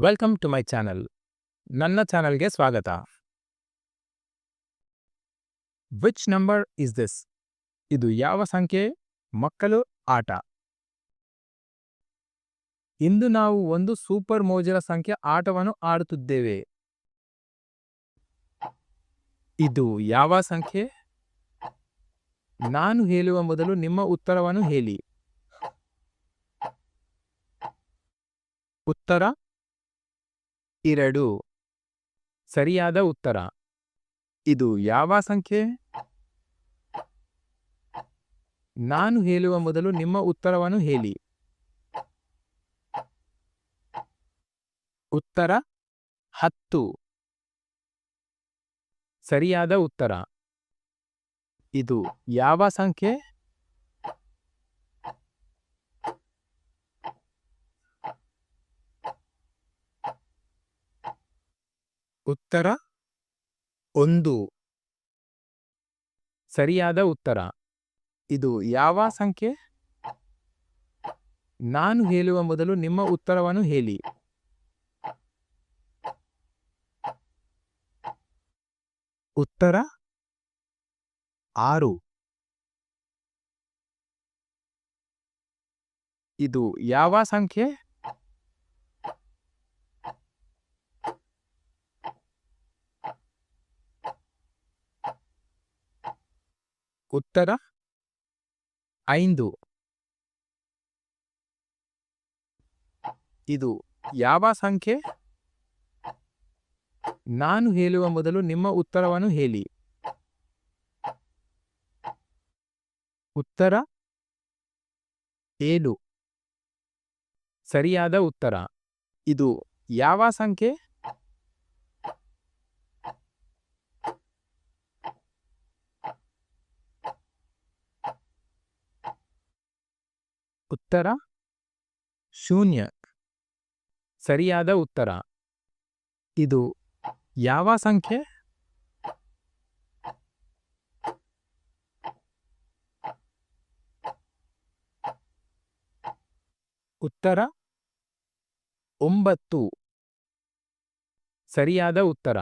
Welcome to my channel ನನ್ನ ಚಾನಲ್ಗೆ ಸ್ವಾಗತ. ವಿಚ್ ನಂಬರ್ ಇಸ್ ದಿಸ್ ಇದು ಯಾವ ಸಂಖ್ಯೆ? ಮಕ್ಕಳು, ಆಟ. ಇಂದು ನಾವು ಒಂದು ಸೂಪರ್ ಮೋಜರ ಸಂಖ್ಯೆ ಆಟವನ್ನು ಆಡುತ್ತಿದ್ದೇವೆ. ಇದು ಯಾವ ಸಂಖ್ಯೆ? ನಾನು ಹೇಳುವ ಮೊದಲು ನಿಮ್ಮ ಉತ್ತರವನ್ನು ಹೇಳಿ. ಉತ್ತರ ಎರಡು. ಸರಿಯಾದ ಉತ್ತರ. ಇದು ಯಾವ ಸಂಖ್ಯೆ? ನಾನು ಹೇಳುವ ಮೊದಲು ನಿಮ್ಮ ಉತ್ತರವನ್ನು ಹೇಳಿ. ಉತ್ತರ ಹತ್ತು. ಸರಿಯಾದ ಉತ್ತರ. ಇದು ಯಾವ ಸಂಖ್ಯೆ? ಉತ್ತರ? ಒಂದು. ಸರಿಯಾದ ಉತ್ತರ. ಇದು ಯಾವ ಸಂಖ್ಯೆ? ನಾನು ಹೇಳುವ ಮೊದಲು ನಿಮ್ಮ ಉತ್ತರವನ್ನು ಹೇಳಿ. ಉತ್ತರ? ಆರು. ಇದು ಯಾವ ಸಂಖ್ಯೆ? ಉತ್ತರ? ಐದು. ಇದು ಯಾವ ಸಂಖ್ಯೆ? ನಾನು ಹೇಳುವ ಮೊದಲು ನಿಮ್ಮ ಉತ್ತರವನ್ನು ಹೇಳಿ. ಉತ್ತರ? ಏಳು. ಸರಿಯಾದ ಉತ್ತರ. ಇದು ಯಾವ ಸಂಖ್ಯೆ? ಉತ್ತರ? ಶೂನ್ಯ ಸರಿಯಾದ ಉತ್ತರ. ಇದು ಯಾವ ಸಂಖ್ಯೆ? ಉತ್ತರ? ಒಂಬತ್ತು. ಸರಿಯಾದ ಉತ್ತರ.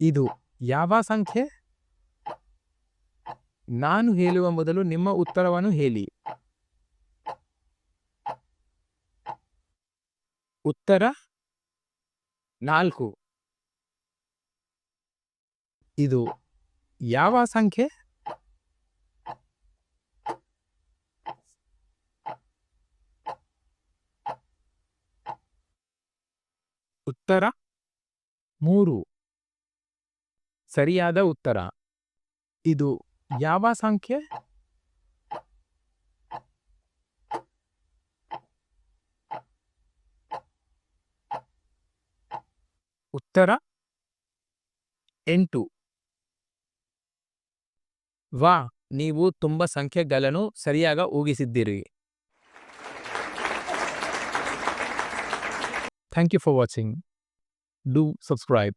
ಇದು ಯಾವ ಸಂಖ್ಯೆ? ನಾನು ಹೇಳುವ ಮೊದಲು ನಿಮ್ಮ ಉತ್ತರವನ್ನು ಹೇಳಿ. ಉತ್ತರ ನಾಲ್ಕು. ಇದು ಯಾವ ಸಂಖ್ಯೆ? ಉತ್ತರ ಮೂರು. ಸರಿಯಾದ ಉತ್ತರ. ಇದು ಯಾವ ಸಂಖ್ಯೆ? ಉತ್ತರ ಎಂಟು. ವಾ ನೀವು ತುಂಬ ಸಂಖ್ಯೆಗಳನ್ನು ಸರಿಯಾಗ ಊಗಿಸಿದ್ದೀರಿ. Thank you for watching do subscribe